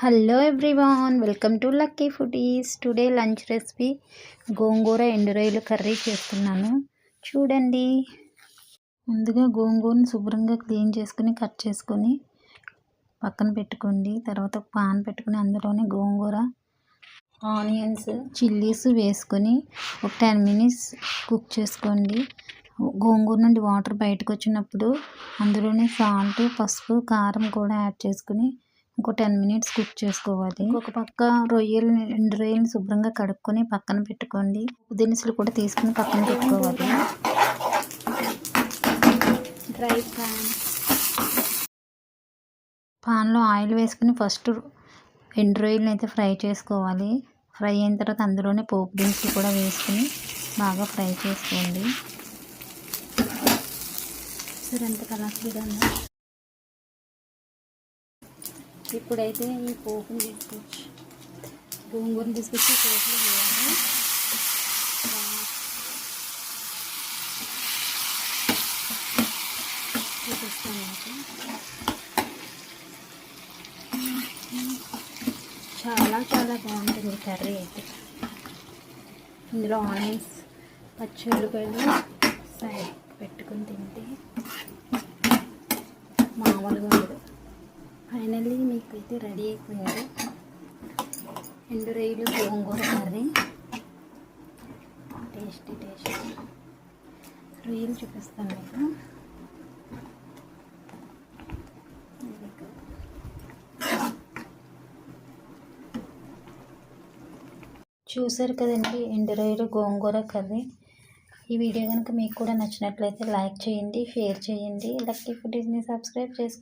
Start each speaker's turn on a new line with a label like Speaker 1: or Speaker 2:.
Speaker 1: Hello everyone welcome to lucky foodies today lunch recipe gongura ఎండురొయ్యలు curry చేస్తున్నాను. చూడండి. ముందుగా గోంగూరను శుభ్రంగా క్లీన్ చేసుకుని కట్ చేసుకొని పక్కన పెట్టుకోండి. తర్వాత ఒక పాన్ పెట్టుకుని అందులోనే గోంగూర ఆనియన్స్ చిల్లీస్ వేసుకొని ఒక టెన్ మినిట్స్ కుక్ చేసుకోండి. గోంగూర నుండి వాటర్ బయటకు వచ్చినప్పుడు అందులోనే సాల్ట్ పసుపు కారం కూడా యాడ్ చేసుకుని ఇంకో టెన్ మినిట్స్ కుక్ చేసుకోవాలి. ఒక పక్క రొయ్యలు రెండు రొయ్యలు శుభ్రంగా కడుక్కొని పక్కన పెట్టుకోండి. దినుసులు కూడా తీసుకుని పక్కన పెట్టుకోవాలి. డ్రై పాన్ పాన్లో ఆయిల్ వేసుకుని ఫస్ట్ ఎండు రొయ్యలను అయితే ఫ్రై చేసుకోవాలి. ఫ్రై అయిన తర్వాత అందులోనే పోపు దినుసులు కూడా వేసుకుని బాగా ఫ్రై చేసుకోండి. సరే ఎంత కలర్ఫుల్గా ఉందో ఇప్పుడైతే ఈ పోపుని తీసుకొచ్చి గోంగూరని తీసుకొచ్చి పోపులు వేయాలి. చూపిస్తాను చాలా చాలా బాగుంటుంది కర్రీ అయితే. ఇందులో ఆనియన్స్ పచ్చి ఉల్లిపాయలు సైడ్ పెట్టుకుని తింటే. ఫైనల్లీ మీకు అయితే రెడీ అయిపోయారు. ఎండు రొయ్యలు గోంగూర కర్రీ. Tasty tasty. రొయ్యలు చూపిస్తాను మీకు. చూసారు కదండి ఎండు రొయ్యలు గోంగూర కర్రీ. ఈ వీడియో కనుక మీకు కూడా నచ్చినట్లయితే లైక్ చేయండి షేర్ చేయండి. లక్కీ ఫుడీస్ని సబ్స్క్రైబ్ చేసుకోండి